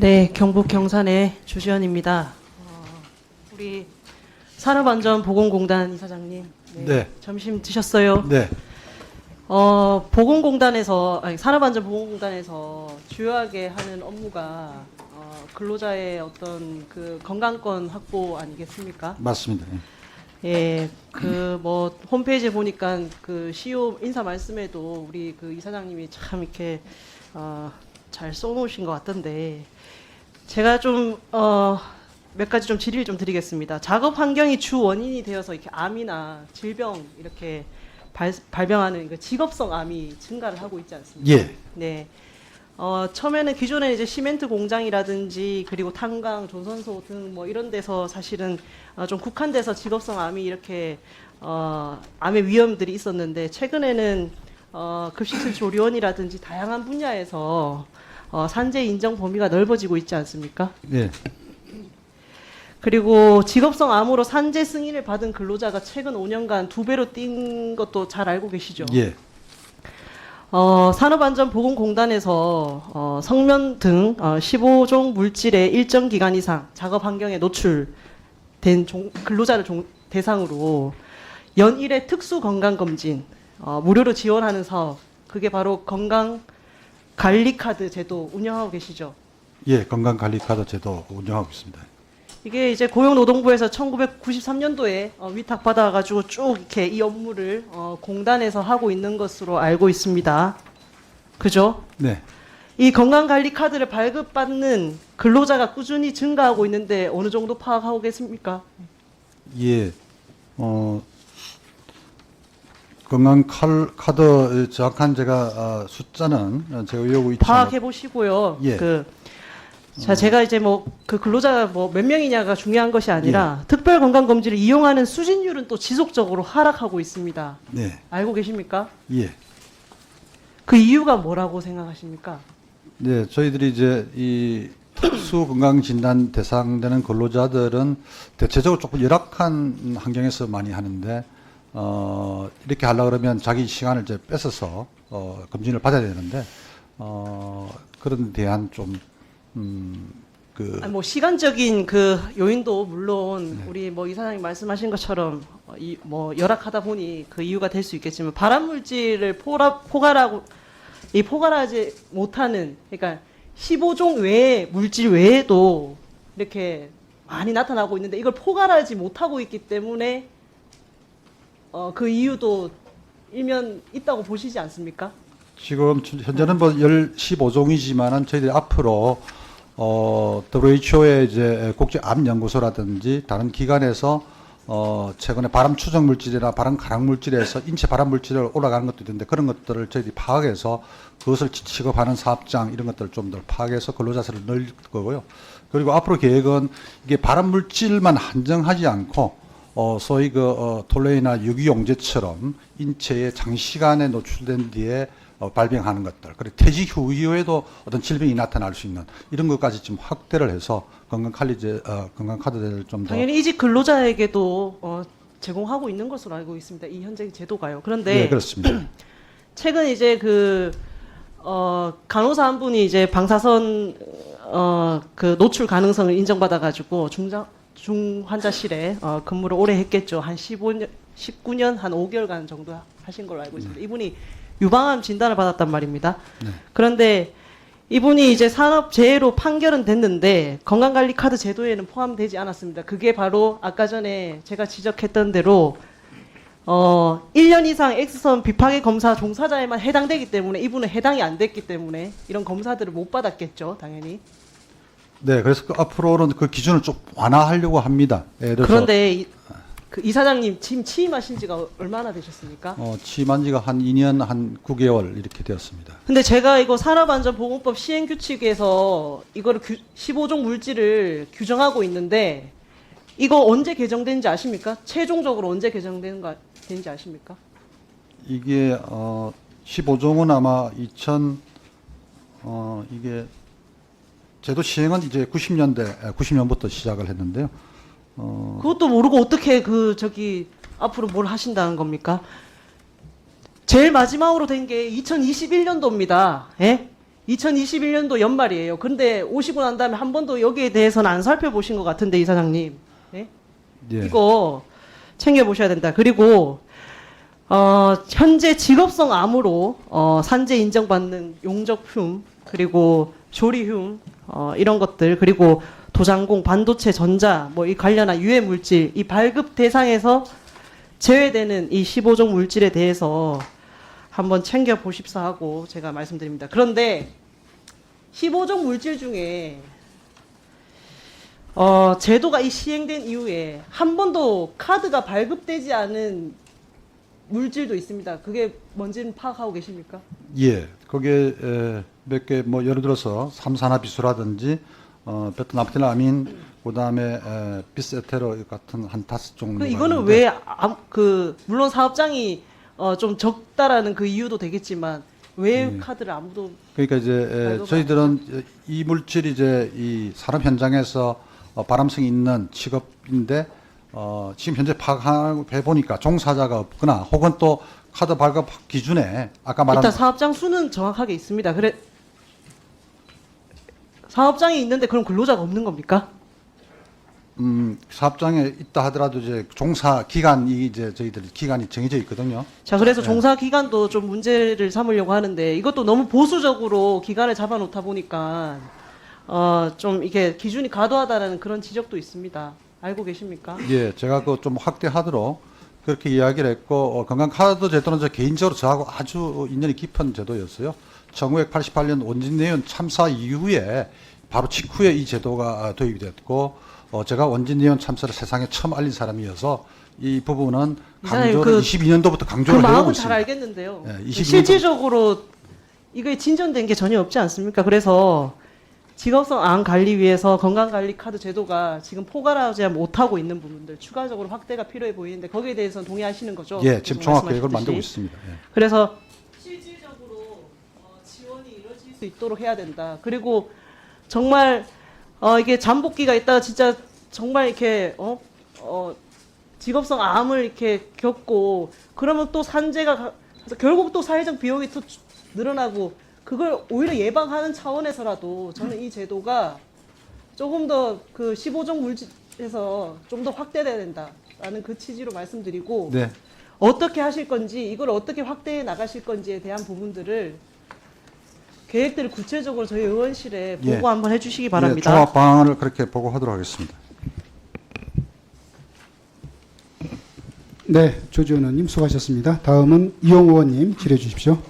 네, 경북 경산의 주지연입니다. 어, 우리 산업안전보건공단 이사장님, 네. 점심 드셨어요? 네. 어, 보건공단에서 아니, 산업안전보건공단에서 주요하게 하는 업무가 어, 근로자의 어떤 그 건강권 확보 아니겠습니까? 맞습니다. 예, 그 뭐 홈페이지에 보니까 그 CEO 인사 말씀에도 우리 그 이사장님이 참 이렇게 어, 잘 써놓으신 것 같던데 제가 좀 어, 몇 가지 좀 질의를 좀 드리겠습니다. 작업 환경이 주 원인이 되어서 이렇게 암이나 질병 이렇게 발, 발병하는 그 직업성 암이 증가를 하고 있지 않습니까? 예. 네. 어, 처음에는 기존에 이제 시멘트 공장이라든지 그리고 탄광, 조선소 등 뭐 이런 데서 사실은 어, 좀 국한돼서 직업성 암이 이렇게 어, 암의 위험들이 있었는데 최근에는 어, 급식실 조리원이라든지 다양한 분야에서 어, 산재 인정 범위가 넓어지고 있지 않습니까? 예. 그리고 직업성 암으로 산재 승인을 받은 근로자가 최근 5년간 두 배로 뛴 것도 잘 알고 계시죠? 예. 어, 산업안전보건공단에서 어, 성면 등 어, 15종 물질의 일정 기간 이상 작업 환경에 노출된 종- 근로자를 종- 대상으로 연일의 특수 건강 검진 어, 무료로 지원하는 사업 그게 바로 건강 관리 카드 제도 운영하고 계시죠. 예. 건강관리카드 제도 운영하고 있습니다. 이게 이제 고용노동부에서 1993년도에 어, 위탁 받아가지고 쭉 이렇게 이 업무를 어, 공단에서 하고 있는 것으로 알고 있습니다. 그죠? 네. 이 건강관리 카드를 발급받는 근로자가 꾸준히 증가하고 있는데 어느 정도 파악하고 계십니까? 예. 어, 건강카드 정확한 제가 어, 숫자는 어, 제가 외우고 있지만 파악해 보시고요. 예. 그, 자, 제가 이제 뭐 그 근로자가 뭐몇 명이냐가 중요한 것이 아니라 예. 특별 건강 검진을 이용하는 수진율은 또 지속적으로 하락하고 있습니다. 네. 알고 계십니까? 예. 그 이유가 뭐라고 생각하십니까? 네, 저희들이 이제 이 특수 건강 진단 대상되는 근로자들은 대체적으로 조금 열악한 환경에서 많이 하는데 어 이렇게 하려 그러면 자기 시간을 이제 뺏어서 어 검진을 받아야 되는데 어 그런 데 대한 좀 음 그 아니, 뭐 시간적인 그 요인도 물론 네. 우리 뭐 이사장님 말씀하신 것처럼 어, 이뭐 열악하다 보니 그 이유가 될 수 있겠지만 발암 물질을 포라, 포괄하고 이 포괄하지 못하는 그러니까 15종 외의 물질 외에도 이렇게 많이 나타나고 있는데 이걸 포괄하지 못하고 있기 때문에 어, 그 이유도 일면 있다고 보시지 않습니까? 지금 현재는 뭐 15종이지만은 저희들이 앞으로 어 WHO의 이제 국제 암 연구소라든지 다른 기관에서 어 최근에 발암 추정 물질이나 발암 가락 물질에서 인체 발암 물질을 올라가는 것도 있는데 그런 것들을 저희들이 파악해서 그것을 치- 취급하는 사업장 이런 것들을 좀 더 파악해서 근로자 수를 늘릴 거고요. 그리고 앞으로 계획은 이게 발암 물질만 한정하지 않고 어, 소위 그, 어, 톨레이나 유기용제처럼 인체에 장시간에 노출된 뒤에 어, 발병하는 것들, 그리고 퇴직 후 이후에도 어떤 질병이 나타날 수 있는 이런 것까지 좀 확대를 해서 건강관리제, 어, 건강 카드를 좀 더. 당연히 이직 근로자에게도 어, 제공하고 있는 것으로 알고 있습니다. 이 현재 제도가요. 그런데 네, 그렇습니다. 최근 이제 그 어, 간호사 한 분이 이제 방사선 어, 그 노출 가능성을 인정받아 가지고 중장 중환자실에 어, 근무를 오래 했겠죠. 한 15년 19년 한 5개월간 정도 하신 걸로 알고 있습니다. 이분이 유방암 진단을 받았단 말입니다. 네. 그런데 이분이 이제 산업재해로 판결은 됐는데 건강관리 카드 제도에는 포함되지 않았습니다. 그게 바로 아까 전에 제가 지적했던 대로 어 1년 이상 X선 비파괴 검사 종사자에만 해당되기 때문에 이분은 해당이 안 됐기 때문에 이런 검사들을 못 받았겠죠, 당연히. 네, 그래서 그 앞으로는 그 기준을 좀 완화하려고 합니다. 예를 들어서 그런데 이, 그 이사장님 지금 취임하신 지가 얼마나 되셨습니까? 어, 취임한 지가 한 2년 한 9개월 이렇게 되었습니다. 근데 제가 이거 산업안전보건법 시행규칙에서 이거를 규, 15종 물질을 규정하고 있는데 이거 언제 개정된지 아십니까? 최종적으로 언제 개정되는 거 된지 아십니까? 이게 어 15종은 아마 2000 어 이게 제도 시행은 이제 90년대 90년부터 시작을 했는데요. 어 그것도 모르고 어떻게 그 저기 앞으로 뭘 하신다는 겁니까? 제일 마지막으로 된 게 2021년도입니다. 예? 2021년도 연말이에요. 근데 오시고 난 다음에 한 번도 여기에 대해서는 안 살펴보신 것 같은데 이사장님. 예? 예. 이거 챙겨 보셔야 된다. 그리고 어, 현재 직업성 암으로 어, 산재 인정받는 용접흉 그리고 조리흉 어, 이런 것들 그리고 도장공, 반도체, 전자 뭐 이 관련한 유해 물질 이 발급 대상에서 제외되는 이 15종 물질에 대해서 한번 챙겨 보십사 하고 제가 말씀드립니다. 그런데 15종 물질 중에 어, 제도가 이 시행된 이후에 한 번도 카드가 발급되지 않은 물질도 있습니다. 그게 뭔지는 파악하고 계십니까? 예, 거기에 몇개 뭐 예를 들어서 삼산화비수라든지 어, 베트남틴아민 그다음에 에, 비스에테로 같은 한 다섯 종류. 그 이거는 왜그 물론 사업장이 어, 좀 적다라는 그 이유도 되겠지만 왜 음. 카드를 아무도 그러니까 이제 에, 저희들은 이 물질이 이제 이 산업 현장에서 어, 바람성이 있는 직업인데 어, 지금 현재 파악해 보니까 종사자가 없거나 혹은 또 카드 발급 기준에 아까 말한 일단 사업장 수는 정확하게 있습니다. 그래 사업장이 있는데 그럼 근로자가 없는 겁니까? 음, 사업장에 있다 하더라도 이제 종사 기간이 이제 저희들 기간이 정해져 있거든요. 자, 네. 그래서 종사 기간도 좀 문제를 삼으려고 하는데 이것도 너무 보수적으로 기간을 잡아놓다 보니까 어, 좀 이게 기준이 과도하다는 그런 지적도 있습니다. 알고 계십니까? 예, 제가 그 좀 확대하도록 그렇게 이야기를 했고 어, 건강카드 제도는 저 개인적으로 저하고 아주 인연이 깊은 제도였어요. 1988년 원진내원 참사 이후에 바로 직후에 이 제도가 도입이 됐고 어, 제가 원진내원 참사를 세상에 처음 알린 사람이어서 이 부분은 이사장님, 강조를 그- 22년도부터 그 강조를 해오고 마음은 잘 있습니다. 알겠는데요. 예, 22 실질적으로 이게 진전된 게 전혀 없지 않습니까? 그래서 직업성 암 관리 위해서 건강관리 카드 제도가 지금 포괄하지 못하고 있는 부분들 추가적으로 확대가 필요해 보이는데 거기에 대해서는 동의하시는 거죠? 예, 지금 종합 계획을. 만들고 있습니다. 예. 그래서 실질적으로 어, 지원이 이루어질 수 있도록 해야 된다. 그리고 정말 어, 이게 잠복기가 있다가 진짜 정말 이렇게 어, 어, 직업성 암을 이렇게 겪고 그러면 또 산재가 결국 또 사회적 비용이 또 주- 늘어나고 그걸 오히려 예방하는 차원에서라도 저는 이 제도가 조금 더 그 15종 물질에서 좀 더 확대돼야 된다라는 그 취지로 말씀드리고 네. 어떻게 하실 건지 이걸 어떻게 확대해 나가실 건지에 대한 부분들을 계획들을 구체적으로 저희 의원실에 보고 예. 한번 해주시기 예, 바랍니다. 종합 방안을 그렇게 보고하도록 하겠습니다. 네, 조지 의원님 수고하셨습니다. 다음은 이용 의원님 질해 주십시오.